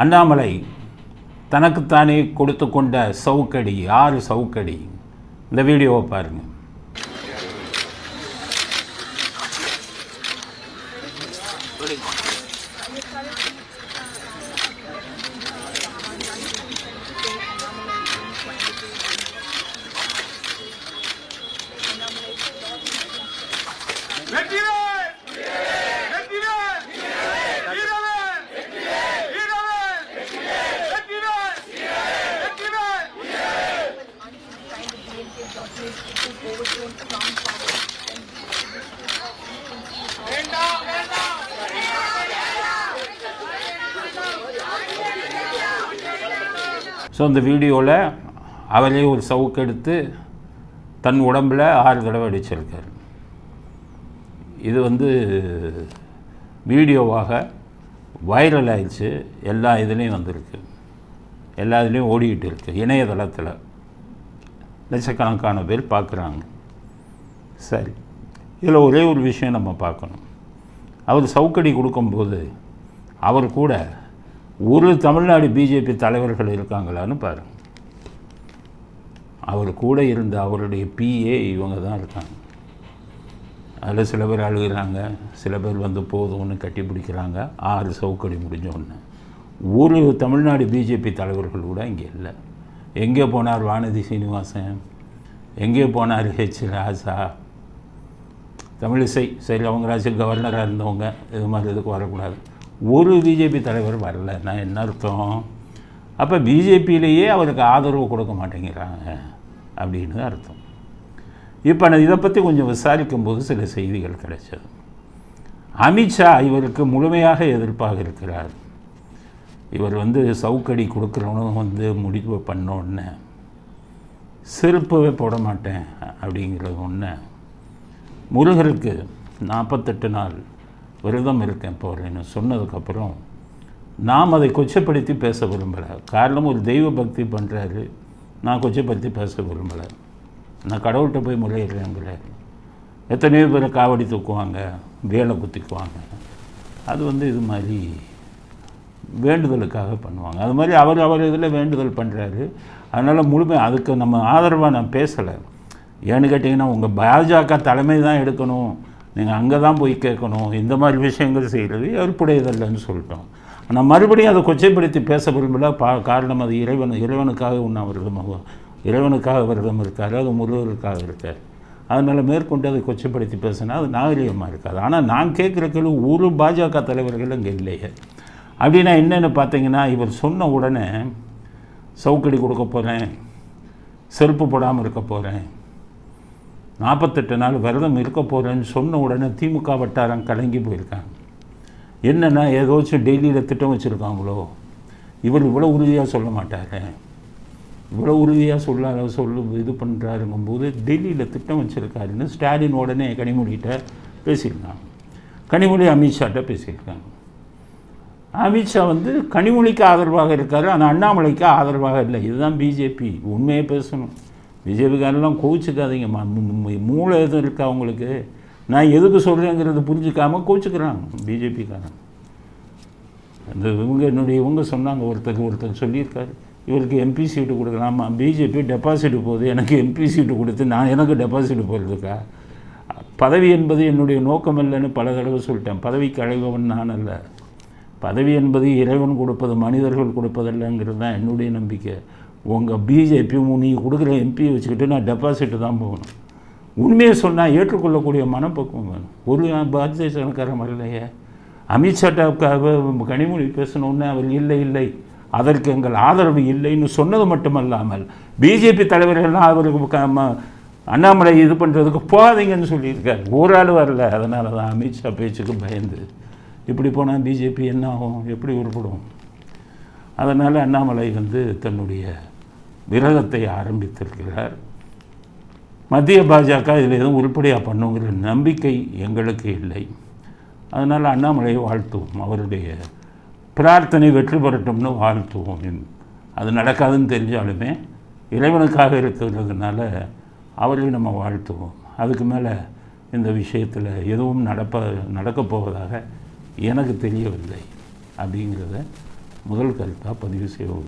அண்ணாமலை தனக்குத்தானே கொடுத்து கொண்ட சவுக்கடி ஆறு சவுக்கடி. இந்த வீடியோவை பாருங்கள் ஸோ அந்த வீடியோவில் அவரே ஒரு சவுக்கு எடுத்து தன் உடம்பில் ஆறு தடவை அடிச்சிருக்கார். இது வந்து வீடியோவாக வைரல் ஆயிடுச்சு. எல்லா இதுலேயும் வந்திருக்கு. எல்லா இதுலேயும் ஓடிக்கிட்டு இருக்கு. இணையதளத்தில் லட்சக்கணக்கான பேர் பார்க்குறாங்க சரி. இதில் ஒரே ஒரு விஷயம் நம்ம பார்க்கணும். அவர் சவுக்கடி கொடுக்கும்போது அவர் கூட ஒரு தமிழ்நாடு பிஜேபி தலைவர்கள் இருக்காங்களான்னு பாருங்கள் அவர் கூட இருந்த அவருடைய பிஏ இவங்க தான் இருக்காங்க. அதில் சில பேர் அழுகிறாங்க சில பேர் வந்து போதும்னு கட்டி பிடிக்கிறாங்க ஆறு சவுக்கடி முடிஞ்ச ஒன்று ஒரு தமிழ்நாடு பிஜேபி தலைவர்கள் கூட இங்கே இல்லை. எங்கே போனார் வானதி சீனிவாசன்? எங்கே போனார் ஹெச் ராசா? தமிழிசை சரி அவங்க ராசி கவர்னராக இருந்தவங்க இது மாதிரி இதுக்கு வரக்கூடாது. ஒரு பிஜேபி தலைவர் வரலன்னா என்ன அர்த்தம்? அப்போ பிஜேபியிலேயே அவருக்கு ஆதரவு கொடுக்க மாட்டேங்கிறாங்க அப்படின்னு தான் அர்த்தம். இப்போ நான் இதை பற்றி கொஞ்சம் விசாரிக்கும் போது சில செய்திகள் கிடைச்சது. அமித்ஷா இவருக்கு முழுமையாக எதிர்ப்பாக இருக்கிறார். இவர் வந்து சவுக்கடி கொடுக்குறவனும் வந்து முடிவு பண்ண செருப்பவே போட மாட்டேன் அப்படிங்கிறது ஒன்று முருகருக்கு நாற்பத்தெட்டு நாள். விரதம் இருக்கேன் போகிறேன்னு சொன்னதுக்கப்புறம் நாம் அதை கொச்சப்படுத்தி பேச விரும்பலை. காரணம் ஒரு தெய்வ பக்தி பண்ணுறாரு நான் கொச்சப்படுத்தி பேச விரும்பலை. நான் கடவுள்கிட்ட போய் முறையிடுறேங்கிறாரு எத்தனையோ பேர் காவடி தூக்குவாங்க வேலை குத்திக்குவாங்க. அது வந்து இது மாதிரி வேண்டுதலுக்காக பண்ணுவாங்க. அது மாதிரி அவர் அவர் இதில் வேண்டுதல் பண்ணுறாரு அதனால் முழுமை அதுக்கு நம்ம ஆதரவாக நான் பேசலை. ஏன்னு கேட்டிங்கன்னா உங்கள் பாஜக தலைமை தான் எடுக்கணும். நீங்கள் அங்கே தான் போய் கேட்கணும் இந்த மாதிரி விஷயங்கள் செய்கிறது ஏற்புடையதல்லன்னு சொல்லிட்டோம். ஆனால் மறுபடியும் அதை கொச்சைப்படுத்தி பேச விரும்பல பா காரணம் அது இறைவன் இறைவனுக்காக உண்ணாவிரதம் இறைவனுக்காக விரதம் இருக்கார் அது முருகருக்காக இருக்கார். அதனால் மேற்கொண்டு அதை கொச்சைப்படுத்தி பேசினா அது நாகரிகமாக இருக்காது. ஆனால் நான் கேட்குற கேள்வி ஒரு பாஜக தலைவர்கள் இங்கே இல்லையே. அப்படின்னா என்னென்னு பார்த்தீங்கன்னா இவர் சொன்ன உடனே சவுக்கடி கொடுக்க போகிறேன் செருப்பு போடாமல் இருக்க போகிறேன் நாற்பத்தெட்டு நாள் விரதம் இருக்க போகிறேன்னு சொன்ன உடனே திமுக வட்டாரம் கலங்கி போயிருக்காங்க. என்னென்னா ஏதோச்சும் டெய்லியில் திட்டம் வச்சுருக்காங்களோ? இவர் இவ்வளோ உறுதியாக சொல்ல மாட்டார். இவ்வளோ உறுதியாக சொல்ல சொல்லு இது பண்ணுறாருங்கும்போது டெல்லியில் திட்டம் வச்சுருக்காருன்னு ஸ்டாலின் உடனே கனிமொழிகிட்ட பேசியிருக்காங்க. கனிமொழி அமித்ஷாட்ட பேசியிருக்காங்க. அமித்ஷா வந்து கனிமொழிக்கு ஆதரவாக இருக்கார் ஆனால் அண்ணாமலைக்கு ஆதரவாக இல்லை. இதுதான் பிஜேபி. உண்மையை பேசணும். பிஜேபிக்காரெல்லாம் கோவிச்சுக்காதீங்க. மூளை எதுவும் இருக்கா அவங்களுக்கு நான் எதுக்கு சொல்கிறேங்கிறது புரிஞ்சுக்காமல் கோவிச்சுக்கிறாங்க பிஜேபிக்காரன். அந்த இவங்க என்னுடைய இவங்க சொன்னாங்க ஒருத்தர் ஒருத்தர் சொல்லியிருக்காரு. இவருக்கு எம்பி சீட்டு கொடுக்கலாமா பிஜேபி டெபாசிட் போகுது எனக்கு எம்பி சீட்டு கொடுத்து நான் எனக்கு டெபாசிட் போகிறதுக்கா பதவி என்பது என்னுடைய நோக்கம் இல்லைன்னு பல தடவை சொல்லிட்டேன். பதவிக்கு அழைபவன் நான் அல்ல. பதவி என்பது இறைவன் கொடுப்பது மனிதர்கள் கொடுப்பதல்லங்கிறது தான் என்னுடைய நம்பிக்கை. உங்கள் பிஜேபி நீங்கள் கொடுக்குற எம்பியை வச்சுக்கிட்டு நான் டெபாசிட்டு தான் போகணும். உண்மையை சொன்னால் ஏற்றுக்கொள்ளக்கூடிய மனப்பக்குவம் வேணும். ஒரு பாரதிய ஜனக்காரன் வரலையே அமித்ஷாட்ட கனிமொழி பேசணுன்னு அவர் இல்லை இல்லை. அதற்கு எங்கள் ஆதரவு இல்லைன்னு சொன்னது மட்டுமல்லாமல் பிஜேபி தலைவர்கள்லாம் அவருக்கு ம- அண்ணாமலை இது பண்ணுறதுக்கு போகாதீங்கன்னு சொல்லியிருக்காரு. ஒரு ஆள் வரல. அதனால தான் அமித்ஷா பேச்சுக்கு பயந்து. இப்படி போனால் பிஜேபி என்ன ஆகும்? எப்படி உருப்படும்? அதனால் அண்ணாமலை வந்து தன்னுடைய விரதத்தை ஆரம்பித்திருக்கிறார். மத்திய பாஜக இதில் எதுவும் உருப்படியாக பண்ணுங்கிற நம்பிக்கை எங்களுக்கு இல்லை. அதனால் அண்ணாமலையை வாழ்த்துவோம். அவருடைய பிரார்த்தனை வெற்றி பெறட்டும்னு வாழ்த்துவோம். அது நடக்காதுன்னு தெரிஞ்சாலுமே இறைவனுக்காக இருக்கிறதுனால அவரையும் நம்ம வாழ்த்துவோம். அதுக்கு மேலே இந்த விஷயத்தில் எதுவும் நடப்ப நடக்கப் போவதாக எனக்கு தெரியவில்லை. அப்படிங்கிறத முதல் கருத்தாக பதிவு செய்வோம்.